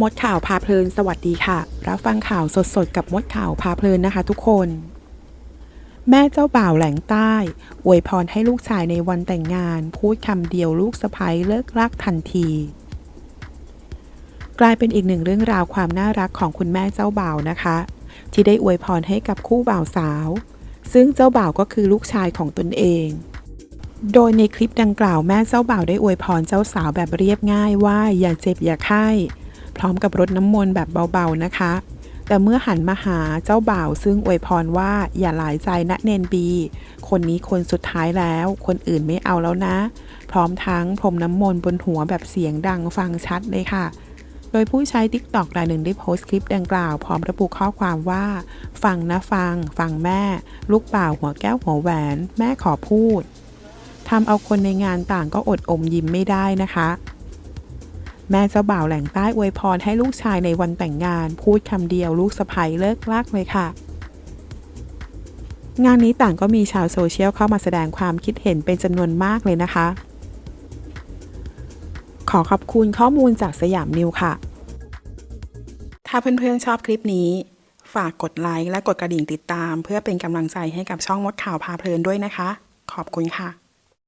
มดข่าวพาเพลินสวัสดีค่ะ รับฟังข่าวสดๆ กับมดข่าวพาเพลินนะคะทุกคน แม่เจ้าบ่าวแหลงใต้อวยพรให้ลูกชายในวันแต่งงาน พูดคำเดียวลูกสะพ้ยเลิกรักทันที กลายเป็นอีกหนึ่งเรื่องราวความน่ารักของคุณแม่เจ้าบ่าวนะคะ ที่ได้อวยพรให้กับคู่บ่าวสาว ซึ่งเจ้าบ่าวก็คือลูกชายของตนเอง โดยในคลิปดังกล่าวแม่เจ้าบ่าวได้อวยพรเจ้าสาวแบบเรียบง่ายว่าอย่าเจ็บอย่าไข้ พร้อมกับรดน้ำมนต์แบบเบาๆนะคะ แต่เมื่อหันมาหาเจ้าบ่าวซึ่งอวยพรว่าอย่าหลายใจนะเนนบี คนนี้คนสุดท้ายแล้ว คนอื่นไม่เอาแล้วนะ พร้อมทั้งพรมน้ำมนต์บนหัวแบบเสียงดังฟังชัดเลยค่ะโดยผู้ใช้ TikTok รายหนึ่งได้โพสต์คลิปดังกล่าว พร้อมระบุข้อความว่า ฟังนะฟัง ฟังแม่ ลูกบ่าหัวแก้วหัวแหวน แม่ขอพูดทำเอาคนในงานต่างก็อดอมยิ้มไม่ได้นะคะ แม่เจ้าบ่าวแหล่งใต้อวยพรให้ลูกชายในวันแต่งงาน พูดคำเดียวลูกสะใภ้เลิกลักเลยค่ะ งานนี้ต่างก็มีชาวโซเชียลเข้ามาแสดงความคิดเห็นเป็นจำนวนมากเลยนะคะ ขอขอบคุณข้อมูลจากสยามนิวค่ะ ถ้าเพื่อนๆชอบคลิปนี้ ฝากกดไลค์และกดกระดิ่งติดตาม เพื่อเป็นกำลังใจให้กับช่องมดข่าวพาเพลินด้วยนะคะ ขอบคุณค่ะ